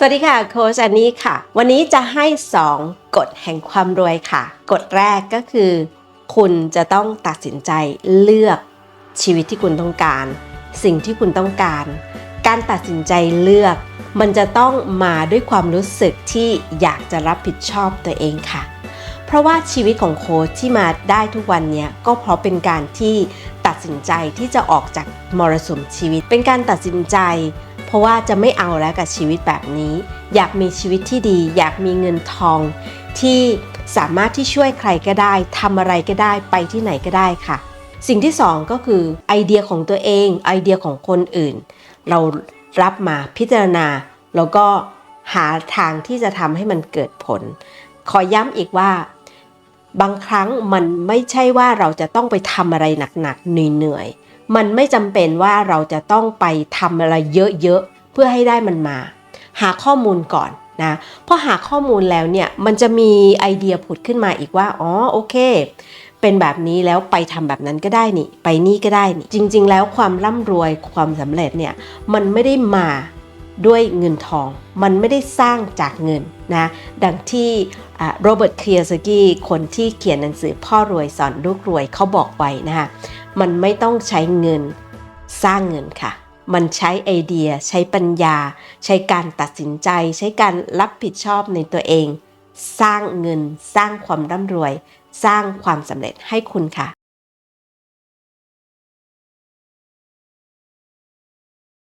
สวัสดีค่ะโค้ชอันนี้ค่ะ วันนี้จะให้ 2 กฎแห่งความรวยค่ะ กฎแรกก็คือ คุณจะต้องตัดสินใจเลือกชีวิตที่คุณต้องการ สิ่งที่คุณต้องการ การตัดสินใจเลือก มันจะต้องมาด้วยความรู้สึกที่อยากจะรับผิดชอบตัวเองค่ะ เพราะว่าชีวิตของโค้ชที่มาได้ทุกวันนี้ก็เพราะเป็นการที่ตัดสินใจที่จะออกจากมรสุมชีวิต เป็นการตัดสินใจ เพราะว่าจะไม่เอาแล้วกับชีวิตแบบนี้ อยากมีชีวิตที่ดี อยากมีเงินทอง ที่สามารถที่ช่วยใครก็ได้ทำอะไรก็ได้ไปที่ไหนก็ได้ค่ะ สิ่งที่สองก็คือไอเดียของตัวเองไอเดียของคนอื่น เรารับมาพิจารณา แล้วก็หาทางที่จะทำให้มันเกิดผล ขอย้ำอีกว่าบางครั้งมันไม่ใช่ว่าเราจะต้องไปทำอะไรหนักๆเหนื่อยๆ มันไม่จำเป็นว่าเราจะต้องไปทำอะไรเยอะๆเพื่อให้ได้มันมา หาข้อมูลก่อนนะพอหาข้อมูลแล้วเนี่ยมันจะมีไอเดียผุดขึ้นมาอีกว่าอ๋อโอเค เป็นแบบนี้แล้วไปทำแบบนั้นก็ได้นี่ ไปนี่ก็ได้นี่ จริง ๆ แล้วความร่ำรวยความสำเร็จเนี่ยมันไม่ได้มาด้วยเงินทอง มันไม่ได้สร้างจากเงินนะดังที่โรเบิร์ตเคลียร์สกี้คนที่เขียนหนังสือพ่อรวยสอนลูกรวยเขาบอกไว้นะคะ มันไม่ต้องใช้เงิน สร้างเงินค่ะ มันใช้ไอเดีย ใช้ปัญญา ใช้การตัดสินใจ ใช้การรับผิดชอบในตัวเอง สร้างเงิน สร้างความร่ำรวย สร้างความสำเร็จให้คุณค่ะ